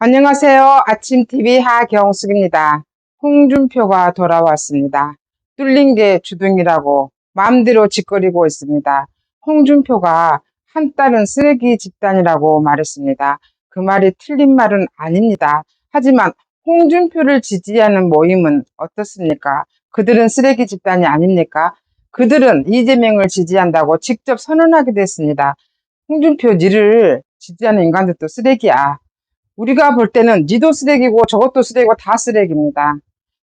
안녕하세요. 아침TV 하경숙입니다. 홍준표가 돌아왔습니다. 뚫린 게 주둥이라고 마음대로 짓거리고 있습니다. 홍준표가 한 딸은 쓰레기 집단이라고 말했습니다. 그 말이 틀린 말은 아닙니다. 하지만 홍준표를 지지하는 모임은 어떻습니까? 그들은 쓰레기 집단이 아닙니까? 그들은 이재명을 지지한다고 직접 선언하기도 했습니다. 홍준표 니를 지지하는 인간들도 쓰레기야. 우리가 볼 때는 니도 쓰레기고 저것도 쓰레기고 다 쓰레기입니다.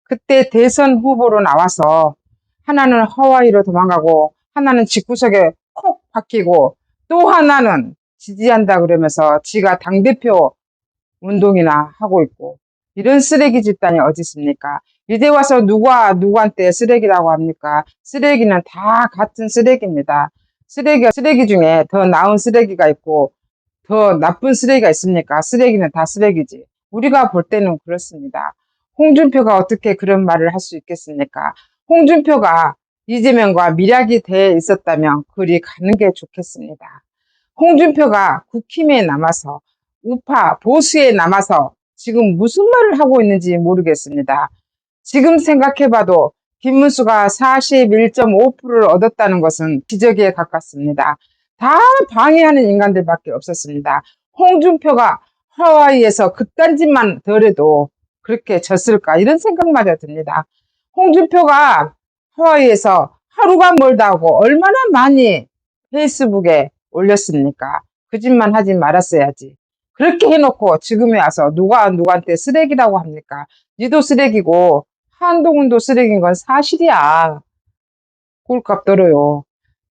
그때 대선 후보로 나와서 하나는 하와이로 도망가고 하나는 집구석에 콕 박히고 또 하나는 지지한다 그러면서 지가 당대표 운동이나 하고 있고 이런 쓰레기 집단이 어디 있습니까? 이제 와서 누가 누구한테 쓰레기라고 합니까? 쓰레기는 다 같은 쓰레기입니다. 쓰레기가 쓰레기 중에 더 나은 쓰레기가 있고 더 나쁜 쓰레기가 있습니까? 쓰레기는 다 쓰레기지. 우리가 볼 때는 그렇습니다. 홍준표가 어떻게 그런 말을 할 수 있겠습니까? 홍준표가 이재명과 밀약이 돼 있었다면 그리 가는 게 좋겠습니다. 홍준표가 국힘에 남아서 우파 보수에 남아서 지금 무슨 말을 하고 있는지 모르겠습니다. 지금 생각해봐도 김문수가 41.5%를 얻었다는 것은 기적에 가깝습니다. 다 방해하는 인간들밖에 없었습니다. 홍준표가 하와이에서 짓만 덜해도 그렇게 졌을까 이런 생각마저 듭니다. 홍준표가 하와이에서 하루가 멀다 하고 얼마나 많이 페이스북에 올렸습니까? 그 짓만 하지 말았어야지. 그렇게 해놓고 지금에 와서 누가 누구한테 쓰레기라고 합니까? 니도 쓰레기고 한동훈도 쓰레기인 건 사실이야. 꿀값 떨어요.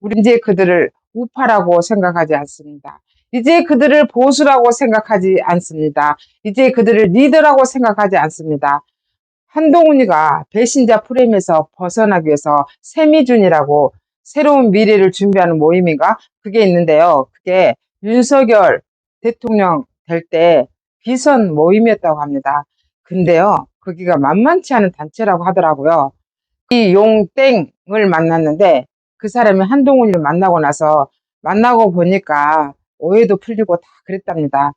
우리 이제 그들을 우파라고 생각하지 않습니다. 이제 그들을 보수라고 생각하지 않습니다. 이제 그들을 리더라고 생각하지 않습니다. 한동훈이가 배신자 프레임에서 벗어나기 위해서 세미준이라고 새로운 미래를 준비하는 모임인가? 그게 있는데요. 그게 윤석열 대통령 될 때 비선 모임이었다고 합니다. 근데요, 거기가 만만치 않은 단체라고 하더라고요. 이 용땡을 만났는데 그 사람이 한동훈이를 만나고 나서 만나고 보니까 오해도 풀리고 다 그랬답니다.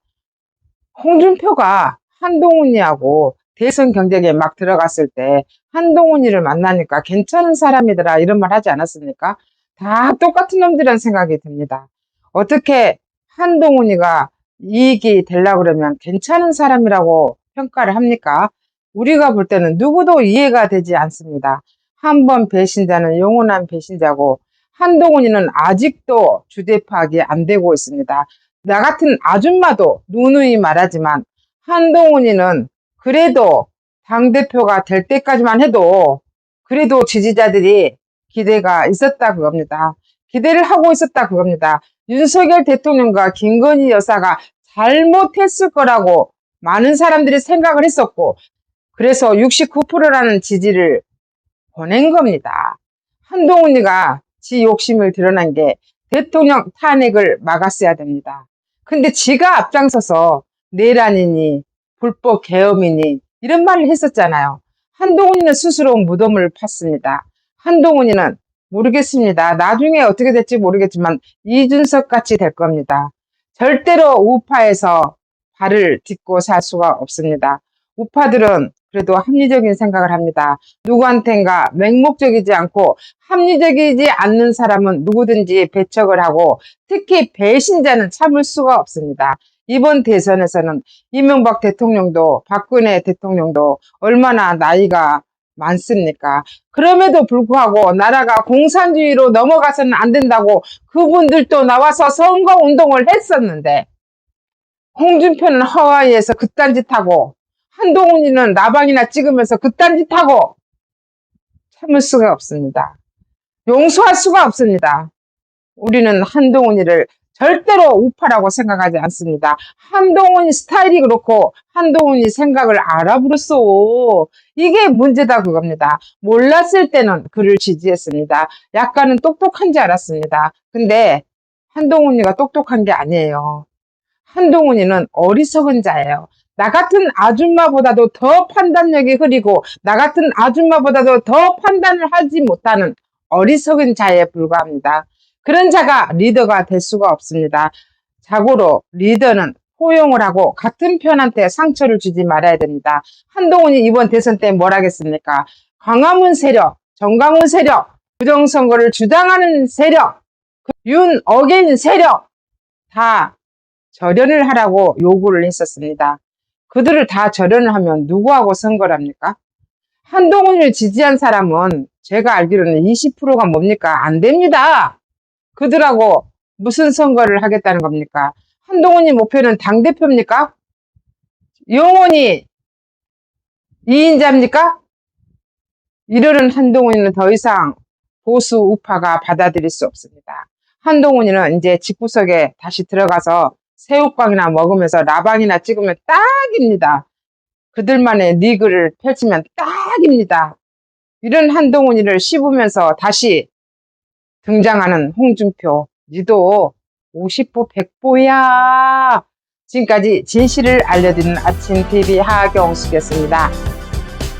홍준표가 한동훈이하고 대선 경쟁에 막 들어갔을 때 한동훈이를 만나니까 괜찮은 사람이더라 이런 말 하지 않았습니까? 다 똑같은 놈들이라는 생각이 듭니다. 어떻게 한동훈이가 이익이 되려고 그러면 괜찮은 사람이라고 평가를 합니까? 우리가 볼 때는 누구도 이해가 되지 않습니다. 한 번 배신자는 영원한 배신자고 한동훈이는 아직도 주대 파악이 안 되고 있습니다. 나 같은 아줌마도 누누이 말하지만 한동훈이는 그래도 당대표가 될 때까지만 해도 그래도 지지자들이 기대가 있었다 그겁니다. 기대를 하고 있었다 그겁니다. 윤석열 대통령과 김건희 여사가 잘못했을 거라고 많은 사람들이 생각을 했었고 그래서 69%라는 지지를 보낸 겁니다. 한동훈이가 지 욕심을 드러난 게 대통령 탄핵을 막았어야 됩니다. 근데 지가 앞장서서 내란이니 불법 계엄이니 이런 말을 했었잖아요. 한동훈이는 스스로 무덤을 팠습니다. 한동훈이는 모르겠습니다. 나중에 어떻게 될지 모르겠지만 이준석 같이 될 겁니다. 절대로 우파에서 발을 딛고 살 수가 없습니다. 우파들은 그래도 합리적인 생각을 합니다. 누구한텐가 맹목적이지 않고 합리적이지 않는 사람은 누구든지 배척을 하고 특히 배신자는 참을 수가 없습니다. 이번 대선에서는 이명박 대통령도 박근혜 대통령도 얼마나 나이가 많습니까? 그럼에도 불구하고 나라가 공산주의로 넘어가서는 안 된다고 그분들도 나와서 선거 운동을 했었는데 홍준표는 하와이에서 그딴 짓 하고 한동훈이는 나방이나 찍으면서 그딴 짓 하고 참을 수가 없습니다. 용서할 수가 없습니다. 우리는 한동훈이를 절대로 우파라고 생각하지 않습니다. 한동훈이 스타일이 그렇고 한동훈이 생각을 알아버렸어. 이게 문제다 그겁니다. 몰랐을 때는 그를 지지했습니다. 약간은 똑똑한 줄 알았습니다. 근데 한동훈이가 똑똑한 게 아니에요. 한동훈이는 어리석은 자예요. 나 같은 아줌마보다도 더 판단력이 흐리고 나 같은 아줌마보다도 더 판단을 하지 못하는 어리석은 자에 불과합니다. 그런 자가 리더가 될 수가 없습니다. 자고로 리더는 포용을 하고 같은 편한테 상처를 주지 말아야 됩니다. 한동훈이 이번 대선 때 뭘 하겠습니까? 광화문 세력, 정강훈 세력, 부정선거를 주장하는 세력, 윤 어게인 세력 다 절연을 하라고 요구를 했었습니다. 그들을 다 절연을 하면 누구하고 선거를 합니까? 한동훈을 지지한 사람은 제가 알기로는 20%가 뭡니까? 안 됩니다. 그들하고 무슨 선거를 하겠다는 겁니까? 한동훈이 목표는 당대표입니까? 영원히 2인자입니까? 이러는 한동훈이는 더 이상 보수 우파가 받아들일 수 없습니다. 한동훈이는 이제 집구석에 다시 들어가서 새우깡이나 먹으면서 라방이나 찍으면 딱입니다. 그들만의 리그를 펼치면 딱입니다. 이런 한동훈이를 씹으면서 다시 등장하는 홍준표, 니도 50보 100보야. 지금까지 진실을 알려드리는 아침 TV 하경숙이었습니다.